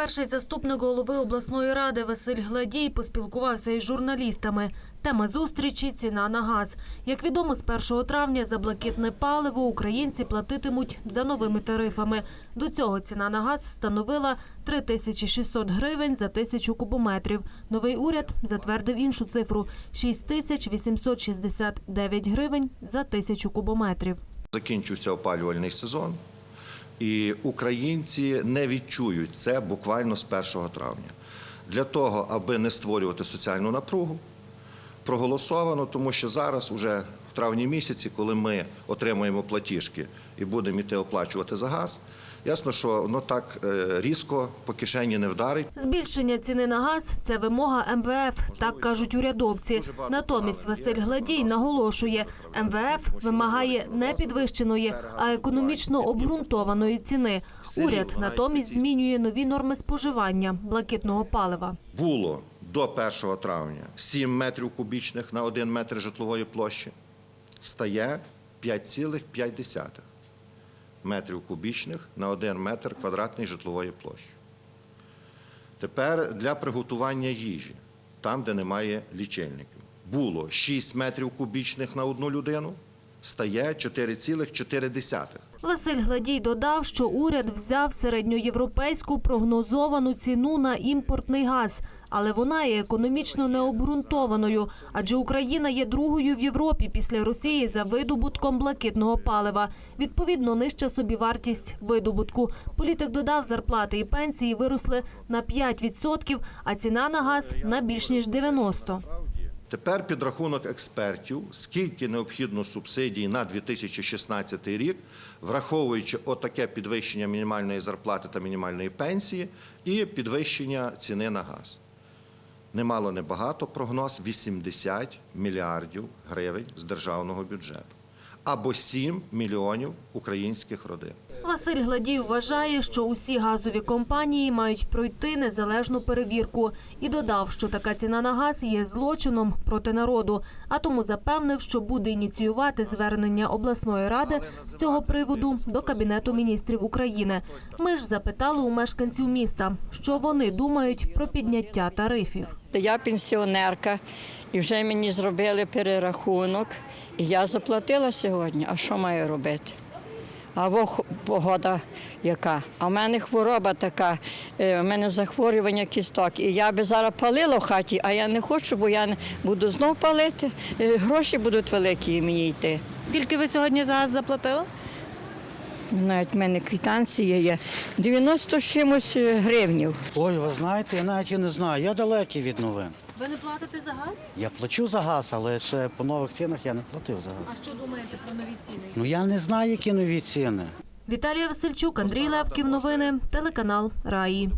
Перший заступник голови обласної ради Василь Гладій поспілкувався із журналістами. Тема зустрічі – ціна на газ. Як відомо, з 1 травня за блакитне паливо українці платитимуть за новими тарифами. До цього ціна на газ становила 3600 гривень за тисячу кубометрів. Новий уряд затвердив іншу цифру – 6869 гривень за тисячу кубометрів. Закінчився опалювальний сезон, і українці не відчують це буквально з 1 травня. Для того, аби не створювати соціальну напругу, проголосовано, тому що зараз, уже в травні місяці, коли ми отримуємо платіжки і будемо йти оплачувати за газ, ясно, що воно так е, різко по кишені не вдарить. Збільшення ціни на газ – це вимога МВФ, так кажуть урядовці. Натомість Василь Гладій наголошує, МВФ вимагає не підвищеної, а економічно обґрунтованої ціни. Уряд натомість змінює нові норми споживання блакитного палива. було до 1 травня. 7 метрів кубічних на 1 метр житлової площі, стає 5,5 метрів кубічних на 1 метр квадратний житлової площі. Тепер для приготування їжі, там, де немає лічильників, було 6 метрів кубічних на одну людину, стає 4,4. Василь Гладій додав, що уряд взяв середньоєвропейську прогнозовану ціну на імпортний газ, але вона є економічно необґрунтованою, адже Україна є другою в Європі після Росії за видобутком блакитного палива. Відповідно, нижча собівартість видобутку. Політик додав, зарплати і пенсії виросли на 5%, а ціна на газ на більш ніж 90%. Тепер підрахунок експертів, скільки необхідно субсидій на 2016 рік, враховуючи отаке підвищення мінімальної зарплати та мінімальної пенсії і підвищення ціни на газ. Немало небагато прогноз 80 мільярдів гривень з державного бюджету або 7 мільйонів українських родин. Василь Гладій вважає, що усі газові компанії мають пройти незалежну перевірку і додав, що така ціна на газ є злочином проти народу, а тому запевнив, що буде ініціювати звернення обласної ради з цього приводу до кабінету міністрів України. Ми ж запитали у мешканців міста, що вони думають про підняття тарифів. Я пенсіонерка, і вже мені зробили перерахунок, і я заплатила сьогодні. А що маю робити? Або погода яка. А в мене хвороба така, е, в мене захворювання кісток. І я би зараз палила в хаті, а я не хочу, бо я буду знов палити. Е, Гроші будуть великі мені йти. Скільки ви сьогодні за газ заплатили? Навіть в мене квитанція є 90 з чимось е, гривнів. Ой, ви знаєте, я навіть і не знаю. Я далекий від новин. Ви не платите за газ? Я плачу за газ, але ще по нових цінах я не платив за газ. А що думаєте про нові ціни? Ну я не знаю, які нові ціни. Віталія Васильчук, Андрій Лепків. Новини. Телеканал Раї.